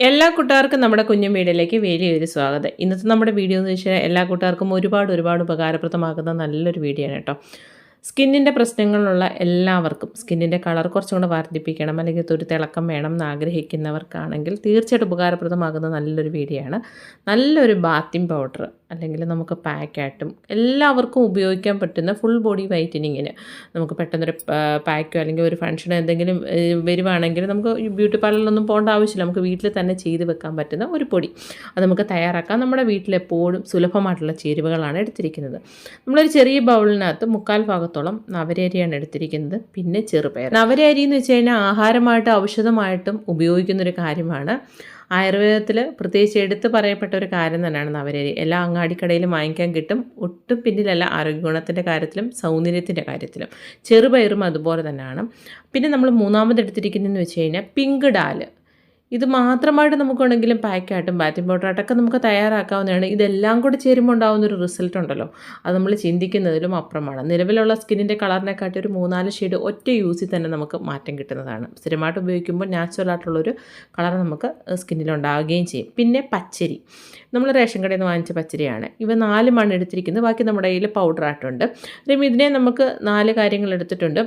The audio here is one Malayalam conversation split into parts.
എല്ലാ കൂട്ടുകാർക്കും നമ്മുടെ കുഞ്ഞു വീഡിയോയിലേക്ക് വലിയൊരു സ്വാഗതം. ഇന്നത്തെ നമ്മുടെ വീഡിയോ എന്ന് വെച്ചാൽ എല്ലാ കൂട്ടുകാർക്കും ഒരുപാട് ഒരുപാട് ഉപകാരപ്രദമാകുന്ന നല്ലൊരു വീഡിയോ ആണ് കേട്ടോ. സ്കിന്നിന്റെ പ്രശ്നങ്ങളുള്ള എല്ലാവർക്കും സ്കിന്നിന്റെ കളർ കുറച്ചും കൂടെ വർദ്ധിപ്പിക്കണം അല്ലെങ്കിൽ ഒരു തിളക്കം വേണം എന്ന് ആഗ്രഹിക്കുന്നവർക്കാണെങ്കിൽ തീർച്ചയായിട്ടും ഉപകാരപ്രദമാകുന്ന നല്ലൊരു വീഡിയോ ആണ്. നല്ലൊരു ബാത്തിങ് പൗഡർ അല്ലെങ്കിൽ നമുക്ക് പാക്കായിട്ടും എല്ലാവർക്കും ഉപയോഗിക്കാൻ പറ്റുന്ന ഫുൾ ബോഡി വൈറ്റനിങ്ങിന് നമുക്ക് പെട്ടെന്നൊരു പാക്കോ അല്ലെങ്കിൽ ഒരു ഫംഗ്ഷനോ എന്തെങ്കിലും വരുവാണെങ്കിൽ നമുക്ക് ബ്യൂട്ടി പാർലറിലൊന്നും പോകേണ്ട ആവശ്യമില്ല. നമുക്ക് വീട്ടിൽ തന്നെ ചെയ്ത് വെക്കാൻ പറ്റുന്ന ഒരു പൊടി. അത് നമുക്ക് തയ്യാറാക്കാം. നമ്മുടെ വീട്ടിലെപ്പോഴും സുലഭമായിട്ടുള്ള ചേരുവകളാണ് എടുത്തിരിക്കുന്നത്. നമ്മളൊരു ചെറിയ ബൗളിനകത്ത് മുക്കാൽ ഭാഗത്തോളം നവരരിയാണ് എടുത്തിരിക്കുന്നത്. പിന്നെ ചെറുപയർ. നവരരി എന്ന് വെച്ച് കഴിഞ്ഞാൽ ആഹാരമായിട്ടും ഔഷധമായിട്ടും ഉപയോഗിക്കുന്നൊരു കാര്യമാണ് ആയുർവേദത്തിൽ പ്രത്യേകിച്ച് എടുത്ത് പറയപ്പെട്ട ഒരു കാര്യം തന്നെയാണ് നവരേരി എല്ലാ അങ്ങാടിക്കടയിലും വാങ്ങിക്കാൻ കിട്ടും. ഒട്ടും പിന്നിലല്ല ആരോഗ്യഗുണത്തിന്റെ കാര്യത്തിലും സൗന്ദര്യത്തിന്റെ കാര്യത്തിലും. ചെറുപയറും അതുപോലെ തന്നെയാണ്. പിന്നെ നമ്മൾ മൂന്നാമത് എടുത്തിരിക്കുന്നതെന്ന് വെച്ച് കഴിഞ്ഞാൽ പിങ്ക് ഡാൽ. ഇത് മാത്രമായിട്ട് നമുക്കുണ്ടെങ്കിലും പാക്കായിട്ടും ബാറ്റിംഗ് പൗഡർ അടക്കം നമുക്ക് തയ്യാറാക്കാവുന്നതാണ്. ഇതെല്ലാം കൂടി ചേരുമ്പോൾ ഉണ്ടാകുന്ന ഒരു റിസൾട്ട് ഉണ്ടല്ലോ. അത് നമ്മൾ ചിന്തിക്കുന്നതിലും അപ്പുറമാണ്. നിലവിലുള്ള സ്കിന്നിന്റെ കളറിനെക്കാട്ടി ഒരു മൂന്നാൽ ഷെയ്ഡ് ഒറ്റ യൂസിൽ തന്നെ നമുക്ക് മാറ്റം കിട്ടുന്നതാണ്. സ്ഥിരമായിട്ട് ഉപയോഗിക്കുമ്പോൾ നാച്ചുറൽ ആയിട്ടുള്ളൊരു കളർ നമുക്ക് സ്കിന്നിലുണ്ടാവുകയും ചെയ്യും. പിന്നെ പച്ചരി. നമ്മൾ റേഷൻ കടയിൽ നിന്ന് വാങ്ങിച്ച പച്ചരിയാണ്. ഇവ നാല് മണ്ണ് എടുത്തിരിക്കുന്നത്. ബാക്കി നമ്മുടെ കയ്യിൽ പൗഡറായിട്ടുണ്ട് ഇതിനെ നമുക്ക് നാല് കാര്യങ്ങൾ എടുത്തിട്ടുണ്ട്.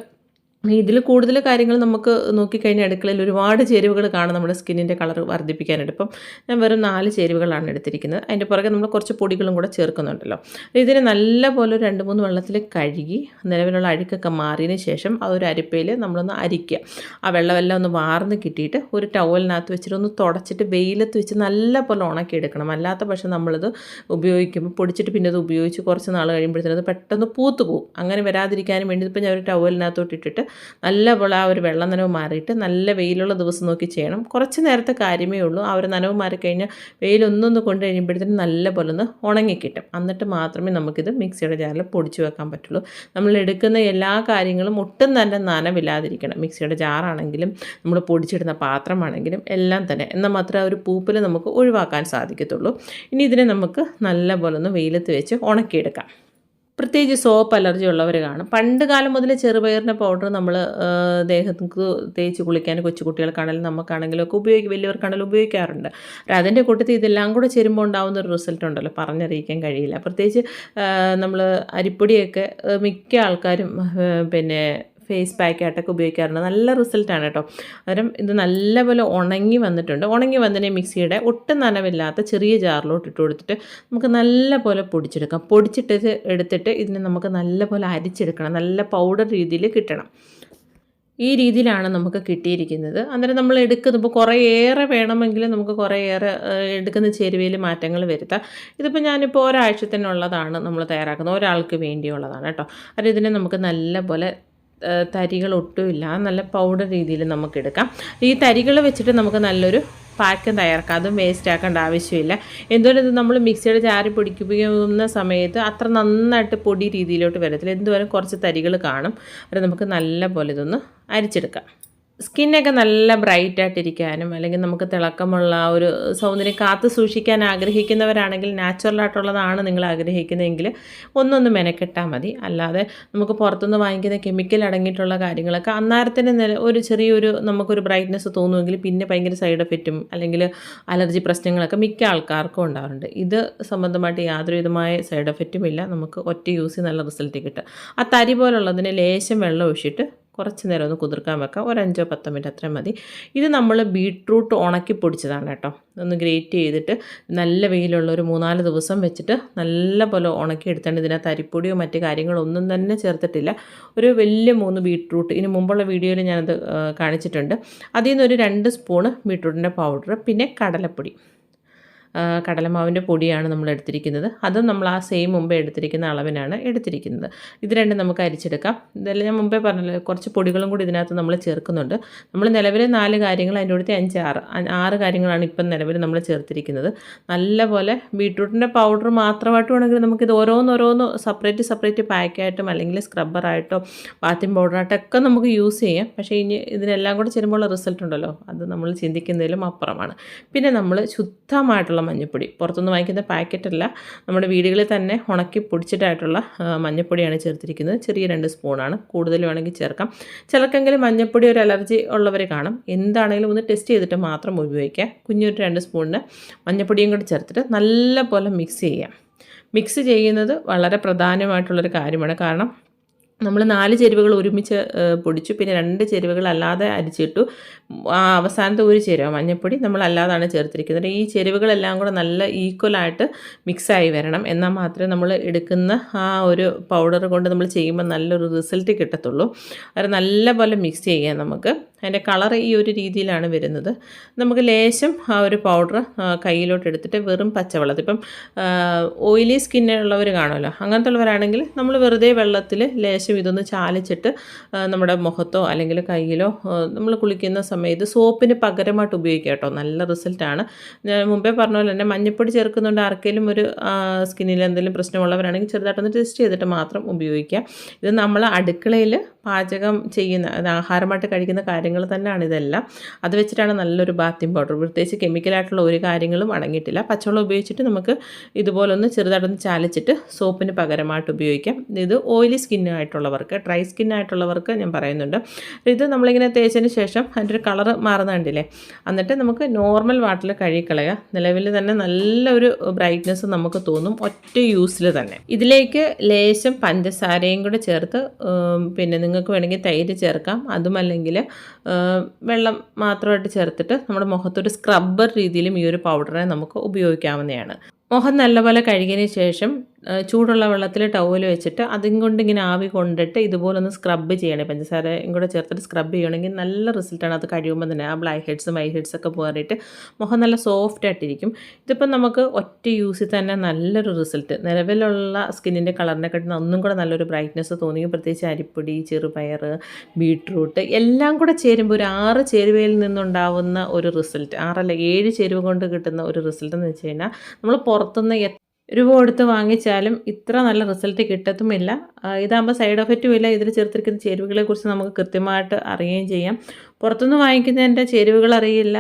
ഇതിൽ കൂടുതൽ കാര്യങ്ങൾ നമുക്ക് നോക്കിക്കഴിഞ്ഞാൽ അടുക്കളയിൽ ഒരുപാട് ചേരുവകൾ കാണും. നമ്മുടെ സ്കിന്നിന്റെ കളർ വർദ്ധിപ്പിക്കാനായിട്ട്. ഇപ്പം ഞാൻ വെറും നാല് ചേരുവകളാണ് എടുത്തിരിക്കുന്നത്. അതിന്റെ പുറകെ നമ്മൾ കുറച്ച് പൊടികളും കൂടെ ചേർക്കുന്നുണ്ടല്ലോ. ഇതിനെ നല്ലപോലെ ഒരു രണ്ട് മൂന്ന് വെള്ളത്തിൽ കഴുകി നിലവിലുള്ള അഴുക്കൊക്കെ മാറിയതിന് ശേഷം ആ ഒരു അരിപ്പയിൽ നമ്മളൊന്ന് അരിക്കുക. ആ വെള്ളമെല്ലാം ഒന്ന് വാർന്ന് കിട്ടിയിട്ട് ഒരു ടവലിനകത്ത് വെച്ചിട്ട് ഒന്ന് തുടച്ചിട്ട് വെയിലത്ത് വെച്ച് നല്ല പോലെ ഉണക്കി എടുക്കണം. അല്ലാത്ത പക്ഷം നമ്മളിത് ഉപയോഗിക്കുമ്പോൾ പൊടിച്ചിട്ട് പിന്നെ അത് ഉപയോഗിച്ച് കുറച്ച് നാൾ കഴിയുമ്പോഴത്തേനും അത് പെട്ടെന്ന് പൂത്ത് പോകും അങ്ങനെ വരാതിരിക്കാനും വേണ്ടി ഇപ്പോൾ ഞാൻ ഒരു ടവലിനകത്തോട്ട് ഇട്ടിട്ട് നല്ല പോലെ ആ ഒരു വെള്ളം നനവ് മാറിയിട്ട് നല്ല വെയിലുള്ള ദിവസം നോക്കി ചെയ്യണം. കുറച്ച് നേരത്തെ കാര്യമേ ഉള്ളൂ. ആ ഒരു നനവ് മാറിക്കഴിഞ്ഞാൽ വെയിലൊന്നൊന്ന് കൊണ്ട് കഴിയുമ്പോഴത്തേനും നല്ല പോലെ ഒന്ന് ഉണങ്ങിക്കിട്ടും എന്നിട്ട് മാത്രമേ നമുക്കിത് മിക്സിയുടെ ജാറിൽ പൊടിച്ചു വെക്കാൻ പറ്റുള്ളൂ. നമ്മൾ എടുക്കുന്ന എല്ലാ കാര്യങ്ങളും ഒട്ടും തന്നെ നനവില്ലാതിരിക്കണം. മിക്സിയുടെ ജാറാണെങ്കിലും നമ്മൾ പൊടിച്ചിടുന്ന പാത്രമാണെങ്കിലും എല്ലാം തന്നെ. എന്നാൽ മാത്രമേ ആ ഒരു പൂപ്പിൽ നമുക്ക് ഒഴിവാക്കാൻ സാധിക്കത്തുള്ളൂ. ഇനി ഇതിനെ നമുക്ക് നല്ല പോലെ ഒന്ന് വെയിലത്ത് വെച്ച് ഉണക്കിയെടുക്കാം. പ്രത്യേകിച്ച് സോപ്പ് അലർജി ഉള്ളവർ കാണും. പണ്ട് കാലം മുതൽ ചെറുപയറിന്റെ പൗഡർ നമ്മൾ ദേഹത്തേക്ക് തേച്ച് കുളിക്കാൻ കൊച്ചുകുട്ടികൾക്കാണെങ്കിലും നമുക്കാണെങ്കിലും ഒക്കെ ഉപയോഗിക്കും വലിയവർക്കാണെങ്കിലും ഉപയോഗിക്കാറുണ്ട്. അതിന്റെ കൂട്ടത്തിൽ ഇതെല്ലാം കൂടെ ചേരുമ്പോൾ ഉണ്ടാകുന്ന ഒരു റിസൾട്ട് ഉണ്ടല്ലോ പറഞ്ഞറിയിക്കാൻ കഴിയില്ല. പ്രത്യേകിച്ച് നമ്മൾ അരിപ്പൊടിയൊക്കെ മിക്ക ആൾക്കാരും പിന്നെ ഫേസ് പാക്കായിട്ടൊക്കെ ഉപയോഗിക്കാറുണ്ട്. നല്ല റിസൾട്ടാണ് കേട്ടോ അന്നേരം ഇത് നല്ലപോലെ ഉണങ്ങി വന്നിട്ടുണ്ട്. ഉണങ്ങി വന്നതിനെ മിക്സിയുടെ ഒട്ടും നനവില്ലാത്ത ചെറിയ ജാറിലോട്ട് ഇട്ട് കൊടുത്തിട്ട് നമുക്ക് നല്ലപോലെ പൊടിച്ചെടുക്കാം. പൊടിച്ചിട്ട് എടുത്തിട്ട് ഇതിനെ നമുക്ക് നല്ലപോലെ അരിച്ചെടുക്കണം. നല്ല പൗഡർ രീതിയിൽ കിട്ടണം. ഈ രീതിയിലാണ് നമുക്ക് കിട്ടിയിരിക്കുന്നത്. അന്നേരം നമ്മൾ എടുക്കുന്നത് ഇപ്പോൾ കുറേയേറെ വേണമെങ്കിൽ നമുക്ക് കുറേയേറെ എടുക്കുന്ന ചേരുവയിൽ മാറ്റങ്ങൾ വരുത്താം. ഇതിപ്പോൾ ഞാനിപ്പോൾ ഒരാഴ്ചത്തിനുള്ളതാണ് നമ്മൾ തയ്യാറാക്കുന്നത്. ഒരാൾക്ക് വേണ്ടിയുള്ളതാണ് കേട്ടോ അത് ഇതിനെ നമുക്ക് നല്ല പോലെ ഏഹ്, തരികൾ ഒട്ടുമില്ല നല്ല പൗഡർ രീതിയിൽ നമുക്ക് എടുക്കാം. ഈ തരികൾ വെച്ചിട്ട് നമുക്ക് നല്ലൊരു പാക്ക് തയ്യാറാക്കാം. അതും വേസ്റ്റ് ആക്കേണ്ട ആവശ്യമില്ല. എന്തുകൊണ്ട് ഇത് നമ്മൾ മിക്സിയുടെ ചാരി പൊടിക്കുന്ന സമയത്ത് അത്ര നന്നായിട്ട് പൊടി രീതിയിലോട്ട് വരത്തില്ല. എന്തുവരെ കുറച്ച് തരികൾ കാണും. അത് നമുക്ക് നല്ല പോലെ ഇതൊന്ന് അരിച്ചെടുക്കാം. സ്കിന്നൊക്കെ നല്ല ബ്രൈറ്റ് ആയിട്ടിരിക്കാനും അല്ലെങ്കിൽ നമുക്ക് തിളക്കമുള്ള ഒരു സൗന്ദര്യം കാത്തു സൂക്ഷിക്കാൻ ആഗ്രഹിക്കുന്നവരാണെങ്കിൽ നാച്ചുറൽ ആയിട്ടുള്ളതാണ് നിങ്ങൾ ആഗ്രഹിക്കുന്നതെങ്കിൽ ഒന്നൊന്ന് മെനക്കെട്ടാൽ മതി. അല്ലാതെ നമുക്ക് പുറത്തുനിന്ന് വാങ്ങിക്കുന്ന കെമിക്കൽ അടങ്ങിയിട്ടുള്ള കാര്യങ്ങളൊക്കെ അന്നേരത്തിന് നില ഒരു ചെറിയൊരു നമുക്കൊരു ബ്രൈറ്റ്നെസ് തോന്നുമെങ്കിൽ പിന്നെ ഭയങ്കര സൈഡ് എഫക്റ്റും അല്ലെങ്കിൽ അലർജി പ്രശ്നങ്ങളൊക്കെ മിക്ക ആൾക്കാർക്കും ഉണ്ടാവാറുണ്ട്. ഇത് സംബന്ധമായിട്ട് യാതൊരുവിധമായ സൈഡ് എഫക്റ്റും ഇല്ല. നമുക്ക് ഒറ്റ യൂസ് നല്ല റിസൾട്ട് കിട്ടും. ആ തരി പോലുള്ളതിന് ലേശം വെള്ളം ഒഴിച്ചിട്ട് കുറച്ച് നേരം ഒന്ന് കുതിർക്കാൻ വെക്കാം. ഒരു അഞ്ചോ പത്തോ മിനിറ്റ് അത്രയും മതി. ഇത് നമ്മൾ ബീട്രൂട്ട് ഉണക്കി പൊടിച്ചതാണ് കേട്ടോ. ഒന്ന് ഗ്രേറ്റ് ചെയ്തിട്ട് നല്ല വെയിലുള്ള ഒരു മൂന്നാൽ ദിവസം വെച്ചിട്ട് നല്ല പോലെ ഉണക്കി എടുത്താണ് ഇതിനകത്ത് അരിപ്പൊടിയോ മറ്റു കാര്യങ്ങളോ ഒന്നും തന്നെ ചേർത്തിട്ടില്ല. ഒരു വലിയ മൂന്ന് ബീട്രൂട്ട്. ഇനി മുമ്പുള്ള വീഡിയോയിൽ ഞാനത് കാണിച്ചിട്ടുണ്ട്. അതിൽ നിന്ന് ഒരു രണ്ട് സ്പൂണ് ബീട്രൂട്ടിന്റെ പൗഡർ പിന്നെ കടലപ്പൊടി. കടലമാവിന്റെ പൊടിയാണ് നമ്മൾ എടുത്തിരിക്കുന്നത്. അതും നമ്മൾ ആ സെയിം മുമ്പേ എടുത്തിരിക്കുന്ന അളവിനാണ് എടുത്തിരിക്കുന്നത്. ഇത് രണ്ടും നമുക്ക് അരിച്ചെടുക്കാം. ഇതെല്ലാം ഞാൻ മുമ്പേ പറഞ്ഞല്ലോ കുറച്ച് പൊടികളും കൂടി ഇതിനകത്ത് നമ്മൾ ചേർക്കുന്നുണ്ട്. നമ്മൾ നിലവിൽ നാല് കാര്യങ്ങൾ അതിന്റെ കൂടെ അഞ്ച് ആറ് ആറ് കാര്യങ്ങളാണ് ഇപ്പം നിലവിൽ നമ്മൾ ചേർത്തിരിക്കുന്നത്. നല്ലപോലെ ബീട്രൂട്ടിന്റെ പൗഡർ മാത്രമായിട്ട് വേണമെങ്കിൽ നമുക്കിത് ഓരോന്നോരോന്ന് സെപ്പറേറ്റ് സെപ്പറേറ്റ് പാക്കായിട്ടും അല്ലെങ്കിൽ സ്ക്രബ്ബറായിട്ടോ ബാത്തിങ് പൗഡറായിട്ടോ ഒക്കെ നമുക്ക് യൂസ് ചെയ്യാം. പക്ഷേ ഇനി ഇതിനെല്ലാം കൂടെ ചേരുമ്പോൾ റിസൾട്ട് ഉണ്ടല്ലോ. അത് നമ്മൾ ചിന്തിക്കുന്നതിലും അപ്പുറമാണ്. പിന്നെ നമ്മൾ ശുദ്ധമായിട്ടുള്ള ആയിട്ടുള്ള മഞ്ഞൾപ്പൊടി പുറത്തുനിന്ന് വാങ്ങിക്കുന്ന പാക്കറ്റല്ല നമ്മുടെ വീടുകളിൽ തന്നെ ഉണക്കി പൊടിച്ചിട്ടായിട്ടുള്ള മഞ്ഞപ്പൊടിയാണ് ചേർത്തിരിക്കുന്നത്. ചെറിയ രണ്ട് സ്പൂണാണ്. കൂടുതൽ വേണമെങ്കിൽ ചേർക്കാം. ചിലർക്കെങ്കിലും മഞ്ഞപ്പൊടി ഒരു അലർജി ഉള്ളവർ കാണും. എന്താണെങ്കിലും ഒന്ന് ടെസ്റ്റ് ചെയ്തിട്ട് മാത്രം ഉപയോഗിക്കുക. കുഞ്ഞൊരു രണ്ട് സ്പൂണിന് മഞ്ഞപ്പൊടിയും കൂടി ചേർത്തിട്ട് നല്ല പോലെ മിക്സ് ചെയ്യാം. മിക്സ് ചെയ്യുന്നത് വളരെ പ്രധാനമായിട്ടുള്ളൊരു കാര്യമാണ്. കാരണം നമ്മൾ നാല് ചേരുവകൾ ഒരുമിച്ച് പൊടിച്ചു. പിന്നെ രണ്ട് ചേരുവകൾ അല്ലാതെ അരിച്ചിട്ടു. ആ അവസാനത്തെ ഒരു ചേരുവ മഞ്ഞൾപ്പൊടി നമ്മൾ അല്ലാതാണ് ചേർത്തിരിക്കുന്നത്. ഈ ചേരുവകളെല്ലാം കൂടെ നല്ല ഈക്വലായിട്ട് മിക്സായി വരണം. എന്നാൽ മാത്രമേ നമ്മൾ എടുക്കുന്ന ആ ഒരു പൗഡർ കൊണ്ട് നമ്മൾ ചെയ്യുമ്പോൾ നല്ലൊരു റിസൾട്ട് കിട്ടത്തുള്ളൂ. അത് നല്ലപോലെ മിക്സ് ചെയ്യാം നമുക്ക്. അതിന്റെ കളർ ഈ ഒരു രീതിയിലാണ് വരുന്നത്. നമുക്ക് ലേശം ആ ഒരു പൗഡർ കയ്യിലോട്ട് എടുത്തിട്ട് വെറും പച്ചവെള്ളത്തിൽ ഇപ്പം ഓയിലി സ്കിന്നുള്ളവർ കാണുമല്ലോ അങ്ങനത്തെ ഉള്ളവരാണെങ്കിൽ നമ്മൾ വെറുതെ വെള്ളത്തിൽ ലേശം ഇതൊന്ന് ചാലിച്ചിട്ട് നമ്മുടെ മുഖത്തോ അല്ലെങ്കിൽ കയ്യിലോ നമ്മൾ കുളിക്കുന്ന സമയത്ത് സോപ്പിന് പകരമായിട്ട് ഉപയോഗിക്കാം നല്ല റിസൾട്ടാണ് ഞാൻ മുമ്പേ പറഞ്ഞ പോലെ തന്നെ മഞ്ഞപ്പൊടി ചേർക്കുന്നുണ്ട് ആർക്കെങ്കിലും ഒരു സ്കിന്നിൽ എന്തെങ്കിലും പ്രശ്നമുള്ളവരാണെങ്കിൽ ചെറുതായിട്ടൊന്ന് ടെസ്റ്റ് ചെയ്തിട്ട് മാത്രം ഉപയോഗിക്കുക. ഇത് നമ്മൾ അടുക്കളയിൽ പാചകം ചെയ്യുന്ന ആഹാരമായിട്ട് കഴിക്കുന്ന കാര്യങ്ങൾ തന്നെയാണ് ഇതെല്ലാം. അത് വെച്ചിട്ടാണ് നല്ലൊരു ബാത്തിങ് പൗഡർ. പ്രത്യേകിച്ച് കെമിക്കലായിട്ടുള്ള ഒരു കാര്യങ്ങളും അടങ്ങിയിട്ടില്ല. പച്ചവെള്ളം ഉപയോഗിച്ചിട്ട് നമുക്ക് ഇതുപോലൊന്ന് ചെറുതായിട്ടൊന്ന് ചാലിച്ചിട്ട് സോപ്പിന് പകരമായിട്ട് ഉപയോഗിക്കാം. ഇത് ഓയിലി സ്കിന്നായിട്ടുള്ളവർക്ക് ഡ്രൈ സ്കിന്നായിട്ടുള്ളവർക്ക് ഞാൻ പറയുന്നുണ്ട്. ഇത് നമ്മളിങ്ങനെ തേച്ചതിന് ശേഷം അതിന്റെ ഒരു കളറ് മാറുന്ന കണ്ടില്ലേ? എന്നിട്ട് നമുക്ക് നോർമൽ വാട്ടറിൽ കഴുകിക്കളയുക. നിലവിൽ തന്നെ നല്ലൊരു ബ്രൈറ്റ്നെസ് നമുക്ക് തോന്നും ഒറ്റ യൂസിൽ തന്നെ. ഇതിലേക്ക് ലേശം പഞ്ചസാരയും കൂടെ ചേർത്ത് പിന്നെ നിങ്ങൾക്ക് വേണമെങ്കിൽ തൈര് ചേർക്കാം. അതുമല്ലെങ്കിൽ വെള്ളം മാത്രമായിട്ട് ചേർത്തിട്ട് നമ്മുടെ മുഖത്തൊരു സ്ക്രബ്ബർ രീതിയിലും ഈ ഒരു പൗഡറിനെ നമുക്ക് ഉപയോഗിക്കാവുന്നതാണ്. മുഖം നല്ലപോലെ കഴുകിയതിന് ശേഷം ചൂടുള്ള വെള്ളത്തിൽ ടവൽ വെച്ചിട്ട് അതും കൊണ്ട് ഇങ്ങനെ ആവി കൊണ്ടിട്ട് ഇതുപോലെ ഒന്ന് സ്ക്രബ് ചെയ്യണേ പഞ്ചസാരയും കൂടെ ചേർത്തിട്ട് സ്ക്രബ് ചെയ്യണമെങ്കിൽ നല്ല റിസൾട്ടാണ് അത് കഴിയുമ്പോൾ തന്നെ ആ ബ്ലാക്ക് ഹെഡ്സും വൈറ്റ് ഹെഡ്സ് ഒക്കെ പോകാനായിട്ട് മുഖം നല്ല സോഫ്റ്റ് ആയിട്ടിരിക്കും. ഇതിപ്പം നമുക്ക് ഒറ്റ യൂസിൽ തന്നെ നല്ലൊരു റിസൾട്ട് നിലവിലുള്ള സ്കിന്നിന്റെ കളറിനെ കിട്ടുന്ന ഒന്നും കൂടെ നല്ലൊരു ബ്രൈറ്റ്നെസ് തോന്നി പ്രത്യേകിച്ച് അരിപ്പൊടി ചെറുപയർ ബീട്രൂട്ട് എല്ലാം കൂടെ ചേരുമ്പോൾ ഒരു ആറ് ചേരുവയിൽ നിന്നുണ്ടാവുന്ന ഒരു റിസൾട്ട് ആറല്ല ഏഴ് ചേരുവ കൊണ്ട് കിട്ടുന്ന ഒരു റിസൾട്ട് എന്ന് വെച്ച് കഴിഞ്ഞാൽ നമ്മൾ പുറത്തുനിന്ന് രൂപ കൊടുത്ത് വാങ്ങിച്ചാലും ഇത്ര നല്ല റിസൾട്ട് കിട്ടത്തുമില്ല. ഇതാകുമ്പോൾ സൈഡ് എഫക്റ്റും ഇല്ല. ഇതിൽ ചേർത്തിരിക്കുന്ന ചേരുവകളെക്കുറിച്ച് നമുക്ക് കൃത്യമായിട്ട് അറിയുകയും ചെയ്യാം. പുറത്തുനിന്ന് വാങ്ങിക്കുന്നതിന്റെ ചേരുവകൾ അറിയില്ല.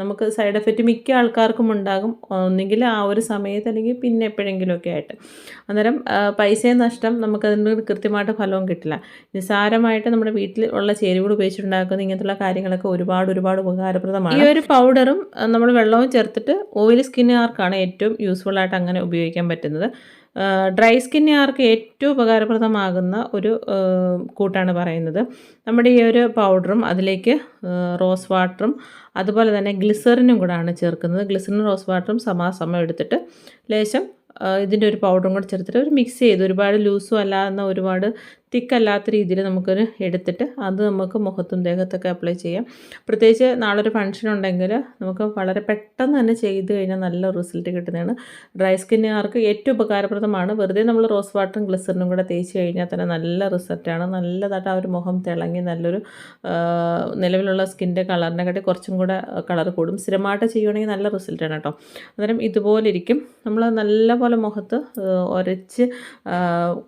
നമുക്ക് സൈഡ് എഫക്റ്റ് മിക്ക ആൾക്കാർക്കും ഉണ്ടാകും. ഒന്നുകിൽ ആ ഒരു സമയത്ത് അല്ലെങ്കിൽ പിന്നെ എപ്പോഴെങ്കിലുമൊക്കെ ആയിട്ട്. അന്നേരം പൈസയും നഷ്ടം നമുക്കതിന് കൃത്യമായിട്ട് ഫലവും കിട്ടില്ല. നിസ്സാരമായിട്ട് നമ്മുടെ വീട്ടിൽ ഉള്ള ചേരുവകൾ ഉപയോഗിച്ചിട്ടുണ്ടാക്കുന്ന ഇങ്ങനത്തുള്ള കാര്യങ്ങളൊക്കെ ഒരുപാട് ഒരുപാട് ഉപകാരപ്രദമാണ്. ഈ ഒരു പൗഡറും നമ്മൾ വെള്ളവും ചേർത്തിട്ട് ഓയിൽ സ്കിന്നുകാർക്കാണ് ഏറ്റവും യൂസ്ഫുൾ ആയിട്ട് അങ്ങനെ ഉപയോഗിക്കാൻ പറ്റുന്നത്. ഡ്രൈ സ്കിന്നുകാർക്ക് ഏറ്റവും ഉപകാരപ്രദമാകുന്ന ഒരു കൂട്ടാണ് പറയുന്നത്. നമ്മുടെ ഈ ഒരു പൗഡറും അതിലേക്ക് റോസ് വാട്ടറും അതുപോലെ തന്നെ ഗ്ലിസറിനും കൂടാണ് ചേർക്കുന്നത്. ഗ്ലിസറിനും റോസ് വാട്ടറും സമാസമം എടുത്തിട്ട് ലേശം ഇതിന്റെ ഒരു പൗഡറും കൂടെ ചേർത്തിട്ട് ഒരു മിക്സ് ചെയ്ത് ഒരുപാട് ലൂസും അല്ലാതെ ഒരുപാട് തിക്കല്ലാത്ത രീതിയിൽ നമുക്കൊരു എടുത്തിട്ട് അത് നമുക്ക് മുഖത്തും ദേഹത്തൊക്കെ അപ്ലൈ ചെയ്യാം. പ്രത്യേകിച്ച് നാളൊരു ഫംഗ്ഷൻ ഉണ്ടെങ്കിൽ നമുക്ക് വളരെ പെട്ടെന്ന് തന്നെ ചെയ്ത് കഴിഞ്ഞാൽ നല്ല റിസൾട്ട് കിട്ടുന്നതാണ്. ഡ്രൈ സ്കിന്നുകാർക്ക് ഏറ്റവും ഉപകാരപ്രദമാണ്. വെറുതെ നമ്മൾ റോസ് വാട്ടറും ഗ്ലിസറിനും കൂടെ തേച്ച് കഴിഞ്ഞാൽ തന്നെ നല്ല റിസൾട്ടാണ് നല്ലതായിട്ട് ആ ഒരു മുഖം തിളങ്ങി നല്ലൊരു നിലവിലുള്ള സ്കിന്റെ കളറിനെ കാട്ടി കുറച്ചും കൂടെ കളർ കൂടും. സ്ഥിരമായിട്ട് ചെയ്യുകയാണെങ്കിൽ നല്ല റിസൾട്ടാണ് കേട്ടോ. അന്നേരം ഇതുപോലെ ഇരിക്കും. നമ്മൾ നല്ലപോലെ മുഖത്ത് ഒരച്ച്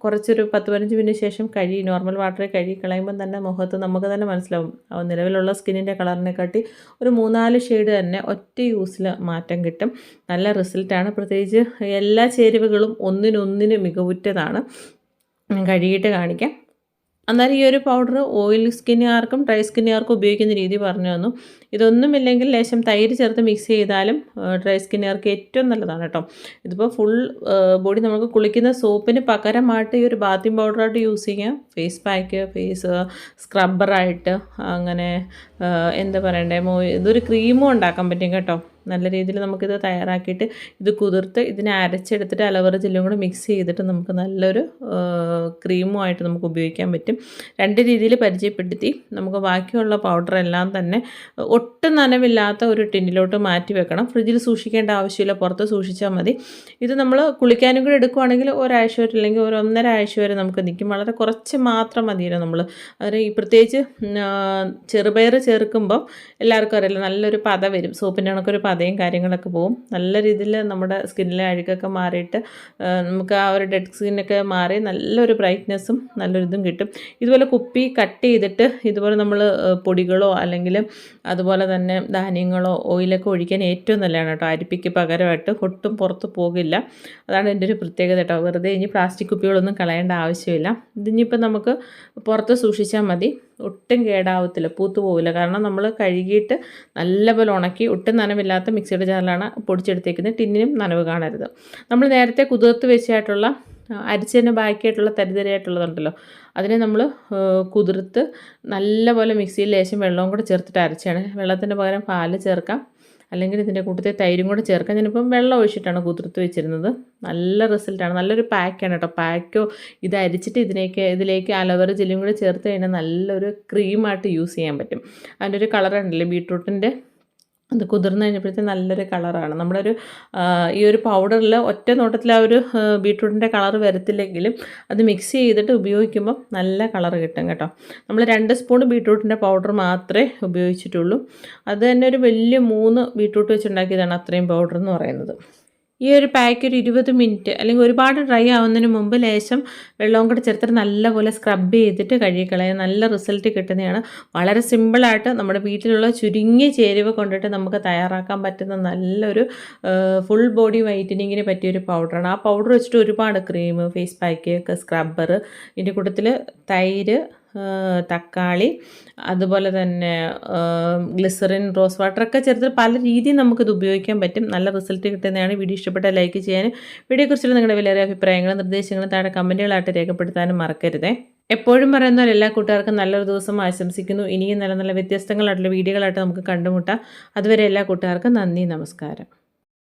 കുറച്ചൊരു പത്ത് പതിനഞ്ച് മിനിറ്റ് ശേഷം കഴുകി നോർമൽ വാട്ടറിൽ കഴുകി കളയുമ്പം തന്നെ മുഖത്ത് നമുക്ക് തന്നെ മനസ്സിലാവും. നിലവിലുള്ള സ്കിന്നിന്റെ കളറിനെ കാട്ടി ഒരു മൂന്നാൽ ഷെയ്ഡ് തന്നെ ഒറ്റ യൂസിൽ മാറ്റം കിട്ടും. നല്ല റിസൾട്ടാണ് പ്രത്യേകിച്ച് എല്ലാ ചേരുവകളും ഒന്നിനൊന്നിന് മികവുറ്റതാണ്. കഴുകിയിട്ട് കാണിക്കാം. അന്നേരം ഈ ഒരു പൗഡർ ഓയിൽ സ്കിന്നുകാർക്കും ഡ്രൈ സ്കിന്നുകാർക്കും ഉപയോഗിക്കുന്ന രീതി പറഞ്ഞു തന്നു. ഇതൊന്നുമില്ലെങ്കിൽ ലേശം തൈര് ചേർത്ത് മിക്സ് ചെയ്താലും ഡ്രൈ സ്കിന്നുകാർക്ക് ഏറ്റവും നല്ലതാണ് കേട്ടോ ഇതിപ്പോൾ ഫുൾ ബോഡി നമുക്ക് കുളിക്കുന്ന സോപ്പിന് പകരമായിട്ട് ഈ ഒരു ബാത്തിങ് പൗഡറായിട്ട് യൂസ് ചെയ്യാം. ഫേസ് പാക്ക് ഫേസ് സ്ക്രബ്ബറായിട്ട് അങ്ങനെ എന്താ പറയണ്ടേ മോ ഇതൊരു ക്രീമും ഉണ്ടാക്കാൻ പറ്റും കേട്ടോ. നല്ല രീതിയിൽ നമുക്കിത് തയ്യാറാക്കിയിട്ട് ഇത് കുതിർത്ത് ഇതിനെ അരച്ചെടുത്തിട്ട് അലവറ ചില്ലും കൂടെ മിക്സ് ചെയ്തിട്ട് നമുക്ക് നല്ലൊരു ക്രീമുമായിട്ട് നമുക്ക് ഉപയോഗിക്കാൻ പറ്റും. രണ്ട് രീതിയിൽ പരിചയപ്പെടുത്തി. നമുക്ക് ബാക്കിയുള്ള പൗഡർ എല്ലാം തന്നെ ഒട്ടും നനവില്ലാത്ത ഒരു ടിന്നിലോട്ട് മാറ്റി വെക്കണം. ഫ്രിഡ്ജിൽ സൂക്ഷിക്കേണ്ട ആവശ്യമില്ല പുറത്ത് സൂക്ഷിച്ചാൽ മതി. ഇത് നമ്മൾ കുളിക്കാനും കൂടെ എടുക്കുവാണെങ്കിൽ ഒരാഴ്ച വരെ അല്ലെങ്കിൽ ഒരു ഒന്നര ആഴ്ച വരെ നമുക്ക് നിൽക്കും. വളരെ കുറച്ച് മാത്രം മതിയല്ലോ നമ്മൾ. അതായത് ഈ പ്രത്യേകിച്ച് ചെറുപയർ ചേർക്കുമ്പോൾ എല്ലാവർക്കും അറിയില്ല നല്ലൊരു പത വരും. സോപ്പിന്റെ കണക്കൊരു പത പതയും കാര്യങ്ങളൊക്കെ പോകും നല്ല രീതിയിൽ നമ്മുടെ സ്കിന്നിലെ അഴുക്കൊക്കെ മാറിയിട്ട് നമുക്ക് ആ ഒരു ഡെഡ് സ്കിന്നൊക്കെ മാറി നല്ലൊരു ബ്രൈറ്റ്നെസ്സും നല്ലൊരിതും കിട്ടും. ഇതുപോലെ കുപ്പി കട്ട് ചെയ്തിട്ട് ഇതുപോലെ നമ്മൾ പൊടികളോ അല്ലെങ്കിൽ അതുപോലെ തന്നെ ധാന്യങ്ങളോ ഓയിലൊക്കെ ഒഴിക്കാൻ ഏറ്റവും നല്ലതാണ് കേട്ടോ. അരിപ്പിക്ക് പകരമായിട്ട് ഒട്ടും പുറത്ത് പോകില്ല. അതാണ് എന്റെ ഒരു പ്രത്യേകത കേട്ടോ. വെറുതെ ഇനി പ്ലാസ്റ്റിക് കുപ്പികളൊന്നും കളയേണ്ട ആവശ്യമില്ല. ഇതിനിപ്പോൾ നമുക്ക് പുറത്ത് സൂക്ഷിച്ചാൽ മതി. ഒട്ടും കേടാവത്തില്ല പൂത്തു പോവില്ല കാരണം നമ്മൾ കഴുകിയിട്ട് നല്ലപോലെ ഉണക്കി ഒട്ടും നനവില്ലാത്ത മിക്സിയുടെ ജാറിലാണ് പൊടിച്ചെടുത്തേക്കുന്നത്. ടിന്നിനും നനവ് കാണരുത്. നമ്മൾ നേരത്തെ കുതിർത്ത് വെച്ചായിട്ടുള്ള അരിച്ചതിന് ബാക്കിയായിട്ടുള്ള തരിതരയായിട്ടുള്ളതുണ്ടല്ലോ അതിനെ നമ്മൾ കുതിർത്ത് നല്ലപോലെ മിക്സിയിൽ ലേശം വെള്ളവും കൂടെ ചേർത്തിട്ട് അരച്ചാണ്. വെള്ളത്തിന്റെ പകരം പാൽ ചേർക്കാം. അല്ലെങ്കിൽ ഇതിന്റെ കൂട്ടത്തിൽ തൈരും കൂടെ ചേർക്കാം ഞാനിപ്പം വെള്ളം ഒഴിച്ചിട്ടാണ് കുതിർത്ത് വെച്ചിരുന്നത്. നല്ല റിസൾട്ടാണ് നല്ലൊരു പാക്കാണ് കേട്ടോ പാക്കോ ഇത് അരിച്ചിട്ട് ഇതിനേക്ക് ഇതിലേക്ക് അലവറ ജെല്ലും കൂടെ ചേർത്ത് കഴിഞ്ഞാൽ നല്ലൊരു ക്രീമായിട്ട് യൂസ് ചെയ്യാൻ പറ്റും. അതിന്റെ ഒരു കളർ ബീട്രൂട്ടിന്റെ അത് കുതിർന്ന് കഴിഞ്ഞപ്പോഴത്തേക്ക് നല്ലൊരു കളറാണ്. നമ്മുടെ ഒരു ഈ ഒരു പൗഡറിൽ ഒറ്റ നോട്ടത്തിൽ ആ ഒരു ബീട്രൂട്ടിന്റെ കളർ വരത്തില്ലെങ്കിലും അത് മിക്സ് ചെയ്തിട്ട് ഉപയോഗിക്കുമ്പോൾ നല്ല കളർ കിട്ടും കേട്ടോ. നമ്മൾ രണ്ട് സ്പൂൺ ബീട്രൂട്ടിന്റെ പൗഡർ മാത്രമേ ഉപയോഗിച്ചിട്ടുള്ളൂ. അത് തന്നെ ഒരു വലിയ മൂന്ന് ബീട്രൂട്ട് വെച്ചുണ്ടാക്കിയതാണ് അത്രയും പൗഡർ എന്ന് പറയുന്നത്. ഈ ഒരു പാക്ക് ഒരു ഇരുപത് മിനിറ്റ് അല്ലെങ്കിൽ ഒരുപാട് ഡ്രൈ ആവുന്നതിന് മുമ്പ് ലേശം വെള്ളവും കൂടെ ചേർത്തിട്ട് നല്ലപോലെ സ്ക്രബ് ചെയ്തിട്ട് കഴുകിക്കളയാൻ നല്ല റിസൾട്ട് കിട്ടുന്നതാണ്. വളരെ സിമ്പിളായിട്ട് നമ്മുടെ വീട്ടിലുള്ള ചുരുങ്ങിയ ചേരുവ കൊണ്ടിട്ട് നമുക്ക് തയ്യാറാക്കാൻ പറ്റുന്ന നല്ലൊരു ഫുൾ ബോഡി വൈറ്റനിങ്ങിന് പറ്റിയൊരു പൗഡറാണ് ആ പൗഡർ വെച്ചിട്ട് ഒരുപാട് ക്രീം ഫേസ് പാക്ക് സ്ക്രബ്ബർ ഇതിന്റെ കൂട്ടത്തിൽ തൈര് തക്കാളി അതുപോലെ തന്നെ ഗ്ലിസറിൻ റോസ് വാട്ടറൊക്കെ ചേർത്ത് പല രീതിയിൽ നമുക്കിത് ഉപയോഗിക്കാൻ പറ്റും. നല്ല റിസൾട്ട് കിട്ടുന്നതാണ്. വീഡിയോ ഇഷ്ടപ്പെട്ട ലൈക്ക് ചെയ്യാനും വീഡിയോയെക്കുറിച്ചുള്ള നിങ്ങളുടെ വിലയേറിയ അഭിപ്രായങ്ങളും നിർദ്ദേശങ്ങളും താഴെ കമന്റുകളായിട്ട് രേഖപ്പെടുത്താനും മറക്കരുതേ. എപ്പോഴും പറയുന്ന പോലെ എല്ലാ കൂട്ടുകാർക്കും നല്ലൊരു ദിവസം ആശംസിക്കുന്നു. ഇനിയും നല്ല നല്ല വ്യത്യസ്തങ്ങളായിട്ടുള്ള വീഡിയോകളായിട്ട് നമുക്ക് കണ്ടുമുട്ടാം. അതുവരെ എല്ലാ കൂട്ടുകാർക്കും നന്ദി നമസ്കാരം.